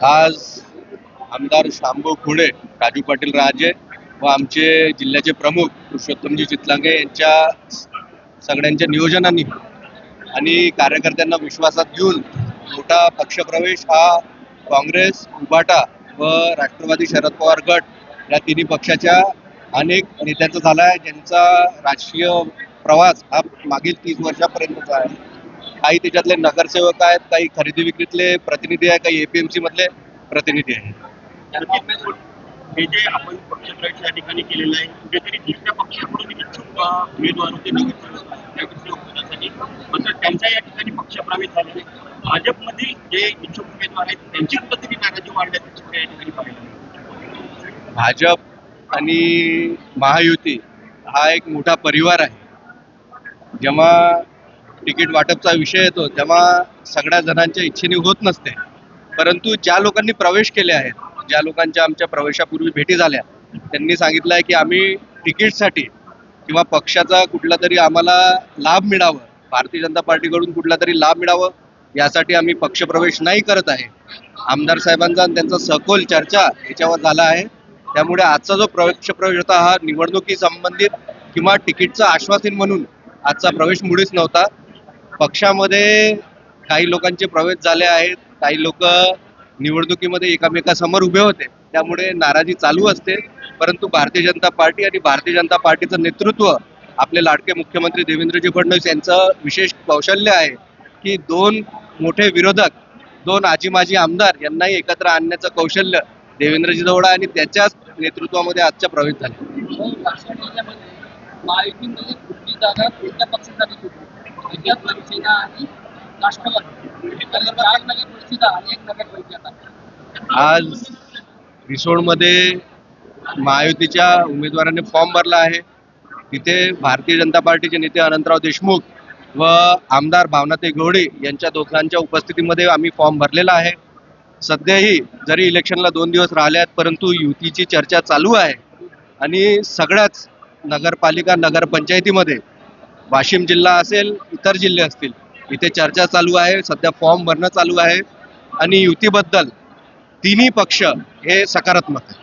आमदार शांभू खुणे राजू पाटील राजे व आमचे जिल्ह्याचे प्रमुख पुरुषोत्तमजी चितलांगे यांच्या सगळ्यांच्या नियोजनाने आणि कार्यकर्त्यांना विश्वासात घेऊन मोठा पक्षप्रवेश हा काँग्रेस उबाटा व राष्ट्रवादी शरद पवार गट या तिन्ही पक्षाच्या अनेक नेत्यांचा झाला आहे. ज्यांचा राजकीय प्रवास हा मागील तीस वर्षापर्यंतचा आहे. काही त्याच्यातले नगरसेवक आहेत काही खरेदी विक्रीतले प्रतिनिधी आहे काही एपीएमसी मधले प्रतिनिधी आहेत. हे जे आपण पक्षप्रवेश या ठिकाणी केलेलं आहे कुठेतरी दुसऱ्या पक्षाकडून इच्छुक अ, उमेदवार होते मात्र त्यांचा या ठिकाणी पक्षप्रवेश झालेला आहे. भाजपमधील जे इच्छुक उमेदवार आहेत त्यांची कुठेतरी नाराजी वाढल्याचं चित्र या ठिकाणी पाहिलं. भाजप आणि महायुती हा एक मोठा परिवार आहे. जेव्हा तिकीट वाटपचा विषय येतो तेव्हा सगळ्या जणांच्या इच्छेने होत नसते. परंतु ज्या लोकांनी प्रवेश केले आहेत ज्या लोकांच्या आमच्या प्रवेशापूर्वी भेटी झाल्या त्यांनी सांगितलं आहे की आम्ही तिकीटसाठी किंवा पक्षाचा कुठला तरी आम्हाला लाभ मिळावं भारतीय जनता पार्टीकडून कुठला तरी लाभ मिळावं यासाठी आम्ही पक्षप्रवेश नाही करत आहे. आमदार साहेबांचा आणि त्यांचा सखोल चर्चा याच्यावर झाला आहे. त्यामुळे आजचा जो प्रवेश प्रवेश होता हा निवडणुकी संबंधित किंवा तिकीटचं आश्वासन म्हणून आजचा प्रवेश मुळीच नव्हता. पक्षामध्ये काही लोकांचे प्रवेश झाले आहेत. काही लोक निवडणुकीमध्ये एकामेकासमोर उभे होते. त्यामुळे नाराजी चालू असते. परंतु भारतीय जनता पार्टी आणि भारतीय जनता पार्टीचं नेतृत्व आपले लाडके मुख्यमंत्री देवेंद्रजी फडणवीस यांचं विशेष कौशल्य आहे की दोन मोठे विरोधक दोन आजी माजी आमदार यांनाही एकत्र आणण्याचं कौशल्य देवेंद्रजी जवळ आणि त्याच्याच नेतृत्वामध्ये आजच्या प्रवेश झाले. महायुतीमध्ये शिवसेना आणि राष्ट्रवादी. चार नगर परिषदा आणि एक नगर आज रिसोडमध्ये महायुतीच्या उमेदवाराने फॉर्म भरला आहे. तिथे भारतीय जनता पार्टीचे नेते अनंतराव देशमुख व आमदार भावनाते गवळी यांच्या दोघांच्या उपस्थितीमध्ये आम्ही फॉर्म भरलेला आहे. सध्याही जरी इलेक्शनला दोन दिवस राहिले आहेत परंतु युतीची चर्चा चालू आहे. आणि सगळ्याच नगरपालिका नगरपंचायतीमध्ये वाशिम जिल्हा असेल इतर जिल्हे असतील इथे चर्चा चालू आहे सध्या फॉर्म भरणं चालू आहे. आणि युतीबद्दल तिन्ही पक्ष हे सकारात्मक आहे